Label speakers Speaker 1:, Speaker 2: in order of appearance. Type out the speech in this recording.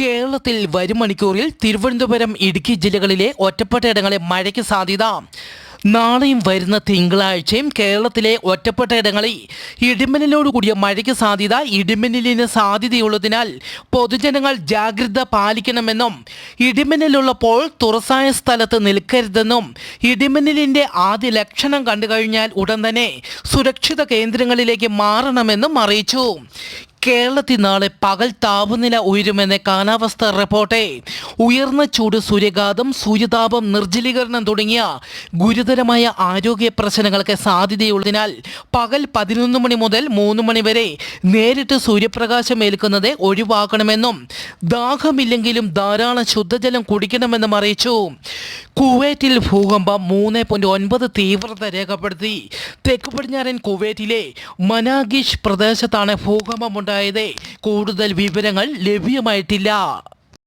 Speaker 1: കേരളത്തിൽ വരും മണിക്കൂറിൽ തിരുവനന്തപുരം ഇടുക്കി ജില്ലകളിലെ ഒറ്റപ്പെട്ട ഇടങ്ങളിൽ മഴയ്ക്ക് സാധ്യത. നാളെയും വരുന്ന തിങ്കളാഴ്ചയും കേരളത്തിലെ ഒറ്റപ്പെട്ട ഇടങ്ങളിൽ ഇടിമിന്നലോട് കൂടിയ മഴയ്ക്ക് സാധ്യത ഇടിമിന്നലിന് സാധ്യതയുള്ളതിനാൽ പൊതുജനങ്ങൾ ജാഗ്രത പാലിക്കണമെന്നും ഇടിമിന്നലുള്ളപ്പോൾ തുറസായ സ്ഥലത്ത് നിൽക്കരുതെന്നും ഇടിമിന്നലിന്റെ ആദ്യ ലക്ഷണം കണ്ടുകഴിഞ്ഞാൽ ഉടൻ തന്നെ സുരക്ഷിത കേന്ദ്രങ്ങളിലേക്ക് മാറണമെന്നും അറിയിച്ചു. കേരളത്തിൽ നാളെ പകൽ താപനില ഉയരുമെന്ന കാലാവസ്ഥ റിപ്പോർട്ട്. ഉയർന്ന ചൂട് സൂര്യഘാതം സൂര്യതാപം നിർജലീകരണം തുടങ്ങിയ ഗുരുതരമായ ആരോഗ്യ പ്രശ്നങ്ങൾക്ക് സാധ്യതയുള്ളതിനാൽ പകൽ പതിനൊന്ന് മണി മുതൽ മൂന്ന് മണി വരെ നേരിട്ട് സൂര്യപ്രകാശം ഏൽക്കുന്നത് ഒഴിവാക്കണമെന്നും ദാഹമില്ലെങ്കിലും ധാരാളം ശുദ്ധജലം കുടിക്കണമെന്നും അറിയിച്ചു. കുവൈറ്റിൽ ഭൂകമ്പം മൂന്ന് പോയിന്റ് ഒൻപത് തീവ്രത രേഖപ്പെടുത്തി. തെക്ക് പടിഞ്ഞാറൻ കുവൈറ്റിലെ മനാഗിഷ് പ്രദേശത്താണ് ഭൂകമ്പമുണ്ടായത് കൂടുതൽ വിവരങ്ങൾ ലഭ്യമായിട്ടില്ല.